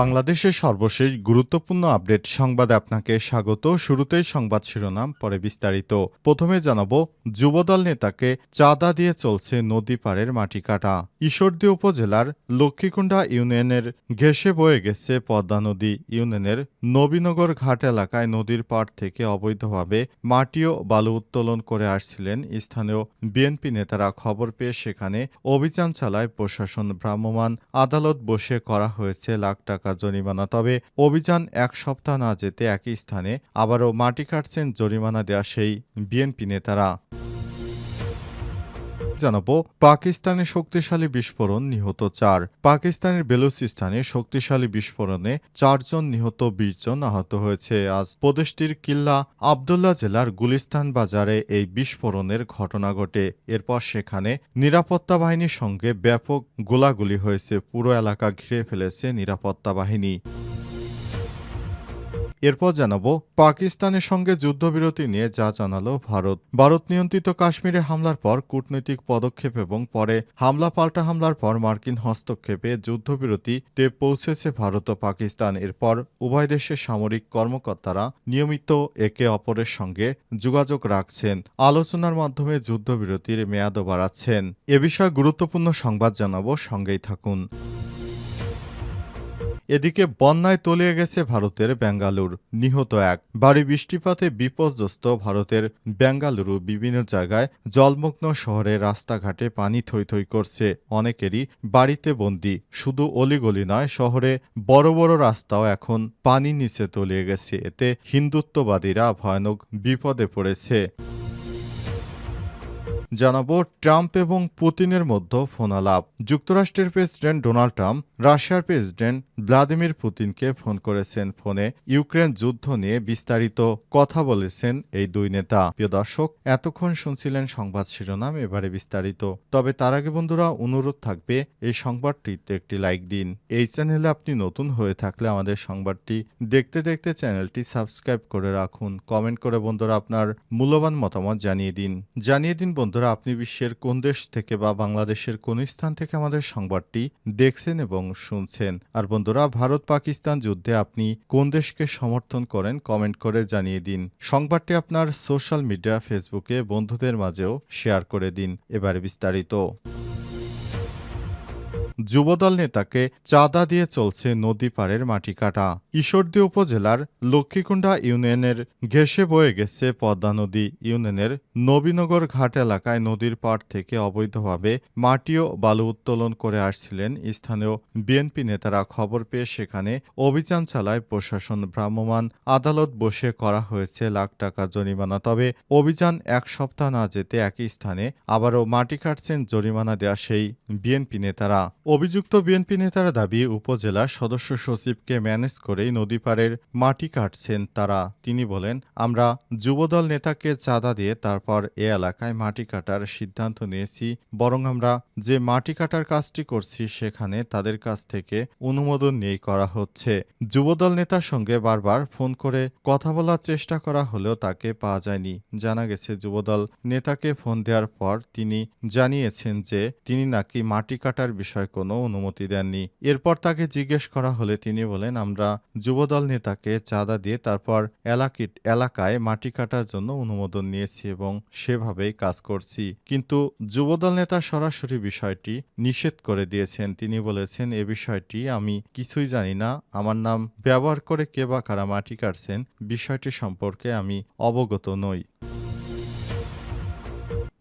বাংলাদেশের সর্বশেষ গুরুত্বপূর্ণ আপডেট সংবাদে আপনাকে স্বাগত। শুরুতেই সংবাদ শিরোনাম, পরে বিস্তারিত। প্রথমে জানাব, যুবদল নেতাকে চাঁদা দিয়ে চলছে নদী পাড়ের মাটি কাটা। ঈশ্বরদী উপজেলার লক্ষ্মীকুণ্ডা ইউনিয়নের ঘেসে বয়ে গেছে পদ্মা নদী ইউনিয়নের নবীনগর ঘাট এলাকায় নদীর পাড় থেকে অবৈধভাবে মাটি ও বালু উত্তোলন করে আসছিলেন স্থানীয় বিএনপি নেতারা। খবর পেয়ে সেখানে অভিযান চালায় প্রশাসন। ভ্রাম্যমাণ আদালত বসে করা হয়েছে লাখ টাকা জরিমানা, তবে অভিযান এক সপ্তাহ না যেতে একই স্থানে আবারও মাটি কাটছেন জরিমানা দেয়া সেই বিএনপি নেতারা। জানাব পাকিস্তানের শক্তিশালী বিস্ফোরণ নিহত চার। পাকিস্তানের বেলুচিস্তানে শক্তিশালী বিস্ফোরণে চারজন নিহত, বিশ জন আহত হয়েছে। আজ প্রদেশটির কিল্লা আবদুল্লাহ জেলার গুলিস্তান বাজারে এই বিস্ফোরণের ঘটনা ঘটে। এরপর সেখানে নিরাপত্তা বাহিনীর সঙ্গে ব্যাপক গোলাগুলি হয়েছে। পুরো এলাকা ঘিরে ফেলেছে নিরাপত্তা বাহিনী। এরপর জানাব, পাকিস্তানের সঙ্গে যুদ্ধবিরতি নিয়ে যা জানালো ভারত। ভারত নিয়ন্ত্রিত কাশ্মীরে হামলার পর কূটনৈতিক পদক্ষেপ এবং পরে হামলা পাল্টা হামলার পর মার্কিন হস্তক্ষেপে যুদ্ধবিরতিতে পৌঁছেছে ভারত ও পাকিস্তান। এরপর উভয় দেশের সামরিক কর্মকর্তারা নিয়মিত একে অপরের সঙ্গে যোগাযোগ রাখছেন, আলোচনার মাধ্যমে যুদ্ধবিরতির মেয়াদও বাড়াচ্ছেন। এ বিষয়ে গুরুত্বপূর্ণ সংবাদ জানাব, সঙ্গেই থাকুন। এদিকে বন্যায় তলিয়ে গেছে ভারতের বেঙ্গালুর, নিহত এক। ভারী বৃষ্টিপাতে বিপর্যস্ত ভারতের বেঙ্গালুরু বিভিন্ন জায়গায় জলমগ্ন শহরে রাস্তাঘাটে পানি থই থই করছে। অনেকেরই বাড়িতে বন্দি, শুধু অলিগলি নয়, শহরে বড় বড় রাস্তাও এখন পানির নিচে তলিয়ে গেছে। এতে হিন্দুত্ববাদীরা ভয়ানক বিপদে পড়েছে। জানাব ট্রাম্প এবং পুতিনের মধ্যে ফোনালাপ। যুক্তরাষ্ট্রের প্রেসিডেন্ট ডোনাল্ড ট্রাম্প, রাশিয়ার প্রেসিডেন্ট ভ্লাদিমির পুতিনকে ফোন করেছেন ফোনে। ইউক্রেন যুদ্ধ নিয়ে বিস্তারিত কথা বলেছেন এই দুই নেতা। প্রিয় দর্শক, এতক্ষণ শুনছিলেন সংবাদ শিরোনাম, এবারে বিস্তারিত। তবে তার আগে বন্ধুরা, অনুরোধ থাকবে, এই সংবাদটিতে একটি লাইক দিন। এই চ্যানেলে আপনি নতুন হয়ে থাকলে আমাদের সংবাদটি দেখতে দেখতে চ্যানেলটি সাবস্ক্রাইব করে রাখুন। কমেন্ট করে বন্ধুরা আপনার মূল্যবান মতামত জানিয়ে দিন। জানিয়ে দিন বন্ধুরা আপনি বিশ্বের কোন দেশ থেকে বা বাংলাদেশের কোন স্থান থেকে আমাদের সংবাদটি দেখছেন এবং শুনছেন? আর বন্ধুরা, ভারত পাকিস্তান যুদ্ধে আপনি কোন দেশকে সমর্থন করেন কমেন্ট করে জানিয়ে দিন। সংবাদটি আপনার সোশ্যাল মিডিয়া, ফেসবুকে বন্ধুদের মাঝেও শেয়ার করে দিন। এবারে বিস্তারিত। যুবদল নেতাকে চাঁদা দিয়ে চলছে নদী পাড়ের মাটি কাটা। ঈশ্বরদী উপজেলার লক্ষ্মীকুণ্ডা ইউনিয়নের ঘেসে বয়ে গেছে পদ্মা নদী ইউনিয়নের নবীনগর ঘাট এলাকায় নদীর পাড় থেকে অবৈধভাবে মাটি ও বালু উত্তোলন করে আসছিলেন স্থানীয় বিএনপি নেতারা। খবর পেয়ে সেখানে অভিযান চালায় প্রশাসন। ভ্রাম্যমাণ আদালত বসে করা হয়েছে লাখ টাকা জরিমানা। তবে অভিযান এক সপ্তাহ না যেতে একই স্থানে আবারও মাটি কাটছেন জরিমানা দেয়া সেই বিএনপি নেতারা। অভিযুক্ত বিএনপি নেতারা দাবি, উপজেলা সদস্য সচিবকে ম্যানেজ করেই নদী পাড়ের মাটি কাটছেন তারা। তিনি বলেন, আমরা যুবদল নেতাকে চাঁদা দিয়ে তারপর এ এলাকায় মাটি কাটার সিদ্ধান্ত নিয়েছি। বরং আমরা যে মাটি কাটার কাজটি করছি, সেখানে তাদের কাছ থেকে অনুমোদন নিয়েই করা হচ্ছে। যুবদল নেতার সঙ্গে বারবার ফোন করে কথা বলার চেষ্টা করা হলেও তাকে পাওয়া যায়নি। জানা গেছে, যুবদল নেতাকে ফোন দেওয়ার পর তিনি জানিয়েছেন যে তিনি নাকি মাটি কাটার বিষয়ে কোনো অনুমতি দেননি। এরপর তাকে জিজ্ঞেস করা হলে তিনি বলেন, আমরা যুবদল নেতাকে চাঁদা দিয়ে তারপর এলাকি, এলাকায় মাটি কাটার জন্য অনুমোদন নিয়েছি এবং সেভাবেই কাজ করছি। কিন্তু যুবদল নেতা সরাসরি বিষয়টি নিষেধ করে দিয়েছেন। তিনি বলেছেন, এ বিষয়টি আমি কিছুই জানি না। আমার নাম ব্যবহার করে কে বা কারা মাটি কাটছেন বিষয়টি সম্পর্কে আমি অবগত নই।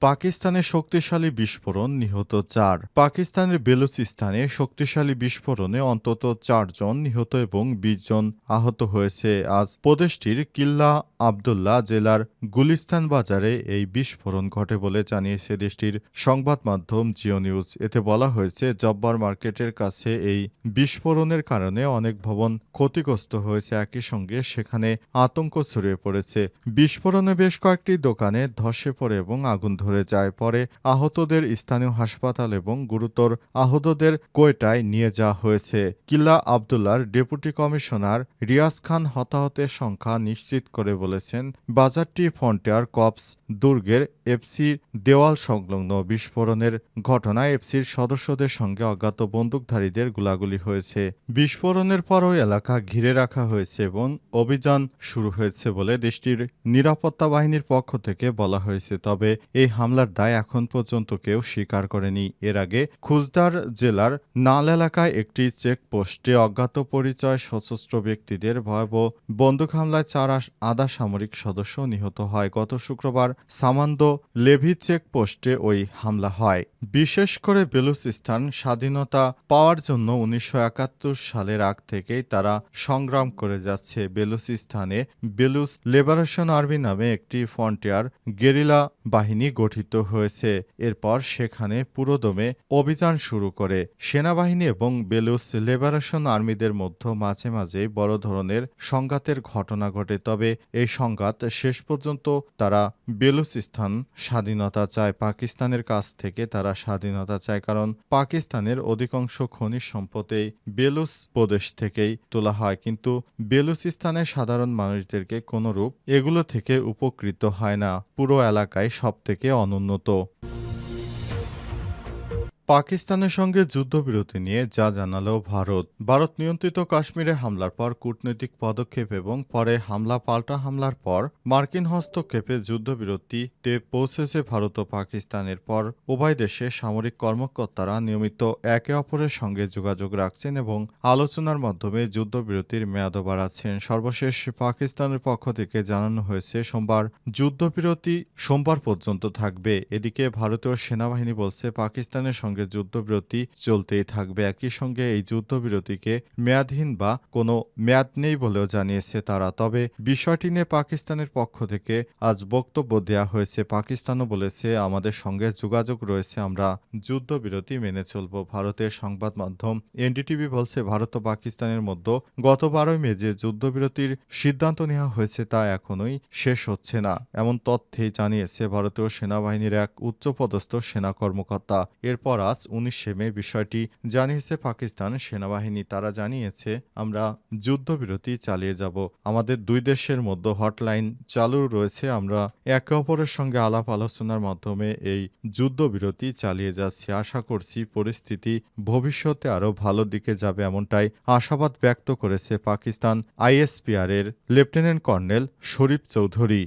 পাকিস্তানের শক্তিশালী বিস্ফোরণ নিহত চার। পাকিস্তানের বেলুচিস্তানে শক্তিশালী বিস্ফোরণে অন্তত চারজন নিহত এবং বিশ জন আহত হয়েছে। আজ প্রদেশটির কিল্লা আবদুল্লাহ জেলার গুলিস্তান বাজারে এই বিস্ফোরণ ঘটে বলে জানিয়েছে দেশটির সংবাদ মাধ্যম জিও নিউজ। এতে বলা হয়েছে, জব্বার মার্কেটের কাছে এই বিস্ফোরণের কারণে অনেক ভবন ক্ষতিগ্রস্ত হয়েছে। একই সঙ্গে সেখানে আতঙ্ক ছড়িয়ে পড়েছে। বিস্ফোরণে বেশ কয়েকটি দোকানে ধসে পড়ে এবং আগুন ধরে যায়। পরে আহতদের স্থানীয় হাসপাতাল এবং গুরুতর আহতদের কোয়েটায় নিয়ে যাওয়া হয়েছে। কিল্লা আবদুল্লার ডেপুটি কমিশনার রিয়াজ খান হতাহতের সংখ্যা নিশ্চিত করে বলেছেন, বাজারটি ফন্টিয়ার কপস দুর্গের এফসির দেওয়াল সংলগ্ন বিস্ফোরণের ঘটনায় এফসির সদস্যদের সঙ্গে অজ্ঞাত বন্দুকধারীদের গোলাগুলি হয়েছে। বিস্ফোরণের পরও এলাকা ঘিরে রাখা হয়েছে এবং অভিযান শুরু হয়েছে বলে দেশটির নিরাপত্তা বাহিনীর পক্ষ থেকে বলা হয়েছে। তবে এই হামলার দায় এখন পর্যন্ত কেউ স্বীকার করেনি। এর আগে খুজদার জেলার নাল এলাকায় একটি চেকপোস্টে অজ্ঞাত পরিচয় সশস্ত্র ব্যক্তিদের ভয়াবহ বন্দুক হামলায় চার আধা সামরিক সদস্য নিহত হয়। গত শুক্রবার সামান্দ লেভি চেকপোস্টে ওই হামলা হয়। বিশেষ করে বেলুচিস্তান স্বাধীনতা পাওয়ার জন্য উনিশশো একাত্তর সালের আগ থেকেই তারা সংগ্রাম করে যাচ্ছে। বেলুচিস্তানে বেলুচ লিবারেশন আর্মি নামে একটি ফ্রন্টিয়ার গেরিলা বাহিনী গঠিত হয়েছে। এরপর সেখানে পুরোদমে অভিযান শুরু করে। সেনাবাহিনী এবং বেলুচ লিবারেশন আর্মিদের মধ্যে মাঝে মাঝে বড় ধরনের সংঘাতের ঘটনা ঘটে, তবে এই সংঘাত শেষ পর্যন্ত তারা বেলুচিস্তান স্বাধীনতা চায়। পাকিস্তানের কাছ থেকে তারা স্বাধীনতা চায়, কারণ পাকিস্তানের অধিকাংশ খনিজ সম্পদ বেলুচ প্রদেশ থেকেই তোলা হয়। কিন্তু বেলুচিস্তানের সাধারণ মানুষদেরকে কোনরূপ এগুলো থেকে উপকৃত হয় না। পুরো এলাকায় সবথেকে あの女と。পাকিস্তানের সঙ্গে যুদ্ধবিরতি নিয়ে যা জানালো ভারত। ভারত নিয়ন্ত্রিত কাশ্মীরে হামলার পর কূটনৈতিক পদক্ষেপ এবং পরে হামলা, পাল্টা হামলার পর মার্কিন হস্তক্ষেপে যুদ্ধবিরতিতে পৌঁছেছে ভারত ও পাকিস্তানের পর উভয় দেশে সামরিক কর্মকর্তারা নিয়মিত একে অপরের সঙ্গে যোগাযোগ রাখছেন এবং আলোচনার মাধ্যমে যুদ্ধবিরতির মেয়াদ বাড়াচ্ছেন। সর্বশেষ পাকিস্তানের পক্ষ থেকে জানানো হয়েছে, সোমবার যুদ্ধবিরতি সোমবার পর্যন্ত থাকবে। এদিকে ভারতীয় সেনাবাহিনী বলছে, পাকিস্তানের সঙ্গে যুদ্ধবিরতি চলতেই থাকবে। একই সঙ্গে এই যুদ্ধবিরতিকে মেয়াদহীন বা কোনো মেয়াদ নেই বলেও জানিয়েছে তারা। তবে বিষয়টি নিয়ে পাকিস্তানের পক্ষ থেকে আজ বক্তব্য দেওয়া হয়েছে। পাকিস্তানও বলেছে, আমাদের সঙ্গে যোগাযোগ রয়েছে, আমরা যুদ্ধবিরতি মেনে চলব। ভারতের সংবাদ মাধ্যম এনডিটিভি বলছে, ভারত ও পাকিস্তানের মধ্যে গত বারোই মে যে যুদ্ধবিরতির সিদ্ধান্ত নেওয়া হয়েছে তা এখনোই শেষ হচ্ছে না। এমন তথ্যেই জানিয়েছে ভারতীয় সেনাবাহিনীর এক উচ্চপদস্থ সেনা কর্মকর্তা। এরপর আজ উনিশে মে বিষয়টি জানিয়েছে পাকিস্তান সেনাবাহিনী। তারা জানিয়েছে, আমরা যুদ্ধবিরতি চালিয়ে যাব। আমাদের দুই দেশের মধ্যে হটলাইন চালু রয়েছে। আমরা একে অপরের সঙ্গে আলাপ আলোচনার মাধ্যমে এই যুদ্ধবিরতি চালিয়ে যাচ্ছি। আশা করছি পরিস্থিতি ভবিষ্যতে আরও ভালো দিকে যাবে এমনটাই আশাবাদ ব্যক্ত করেছে পাকিস্তান আইএসপিআর এর লেফটেন্যান্ট কর্নেল শরীফ চৌধুরী।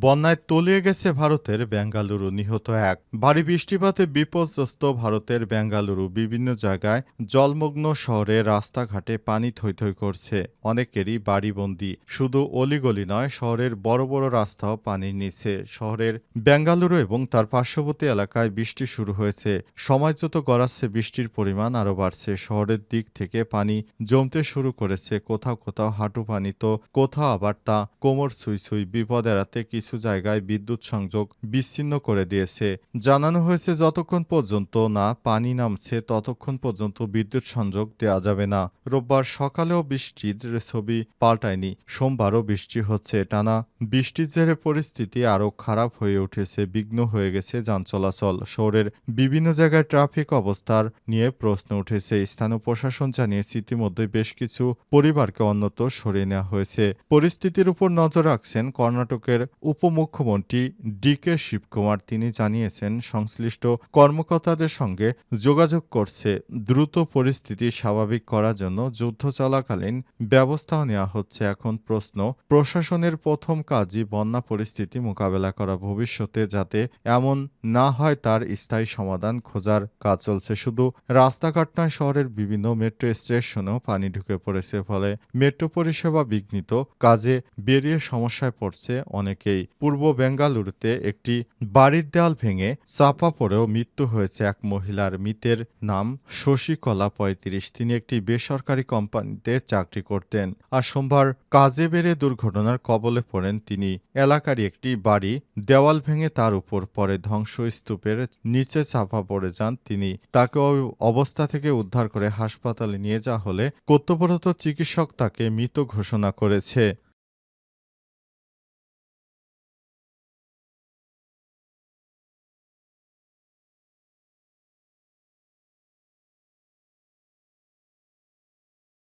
বন্যায় তলিয়ে গেছে ভারতের বেঙ্গালুরু, নিহত এক। ভারী বৃষ্টিপাতে বিপর্যস্ত ভারতের বেঙ্গালুরু বিভিন্ন জায়গায় জলমগ্ন শহরে রাস্তাঘাটে পানি থই থই করছে। অনেকেরই বাড়িবন্দি। শুধু অলিগলি নয়, শহরের বড় বড় রাস্তাও পানির নিচে শহরের বেঙ্গালুরু এবং তার পার্শ্ববর্তী এলাকায় বৃষ্টি শুরু হয়েছে। সময় যত গড়াচ্ছে, বৃষ্টির পরিমাণ আরও বাড়ছে। শহরের দিক থেকে পানি জমতে শুরু করেছে। কোথাও কোথাও হাঁটু পানি তো, কোথাও আবার তা কোমর ছুঁই ছুঁই বিপদ এড়াতে কিছু জায়গায় বিদ্যুৎ সংযোগ বিচ্ছিন্ন করে দিয়েছে। জানানো হয়েছে, যতক্ষণ পর্যন্ত না পানি নামছে, ততক্ষণ পর্যন্ত বিদ্যুৎ সংযোগ দেওয়া যাবে না। রোববার সকালেও বৃষ্টির ছবি পাল্টায়নি। সোমবারও বৃষ্টি হচ্ছে। টানা বৃষ্টির জেরে পরিস্থিতি আরও খারাপ হয়ে উঠেছে, বিঘ্ন হয়ে গেছে যান চলাচল। শহরের বিভিন্ন জায়গায় ট্রাফিক অবস্থার নিয়ে প্রশ্ন উঠেছে। স্থানীয় প্রশাসন জানিয়েছে, ইতিমধ্যে বেশ কিছু পরিবারকে অন্যত সরিয়ে নেওয়া হয়েছে। পরিস্থিতির উপর নজর রাখছেন কর্ণাটকের উপমুখ্যমন্ত্রী ডি কে শিবকুমার তিনি জানিয়েছেন, সংশ্লিষ্ট কর্মকর্তাদের সঙ্গে যোগাযোগ করছে, দ্রুত পরিস্থিতি স্বাভাবিক করার জন্য যুদ্ধ চলাকালীন ব্যবস্থাও নেওয়া হচ্ছে। এখন প্রশ্ন, প্রশাসনের প্রথম কাজই বন্যা পরিস্থিতি মোকাবেলা করা ভবিষ্যতে যাতে এমন না হয় তার স্থায়ী সমাধান খোঁজার কাজ চলছে। শুধু রাস্তাঘাট নয়, শহরের বিভিন্ন মেট্রো স্টেশনেও পানি ঢুকে পড়েছে। ফলে মেট্রো পরিষেবা বিঘ্নিত, কাজে বেরিয়ে সমস্যায় পড়ছে অনেকেই। পূর্ব বেঙ্গালুরুতে একটি বাড়ির দেওয়াল ভেঙে চাপা পড়েও মৃত্যু হয়েছে এক মহিলার মৃতের নাম শশীকলা পঁয়ত্রিশ। তিনি একটি বেসরকারি কোম্পানিতে চাকরি করতেন। আর সোমবার কাজে বেড়ে দুর্ঘটনার কবলে পড়েন তিনি। এলাকারই একটি বাড়ি দেওয়াল ভেঙে তার উপর পরে ধ্বংসস্তূপের নিচে চাপা পড়ে যান তিনি। তাকে অবস্থা থেকে উদ্ধার করে হাসপাতালে নিয়ে যাওয়া হলে কর্তব্যরত চিকিৎসক তাকে মৃত ঘোষণা করেছে।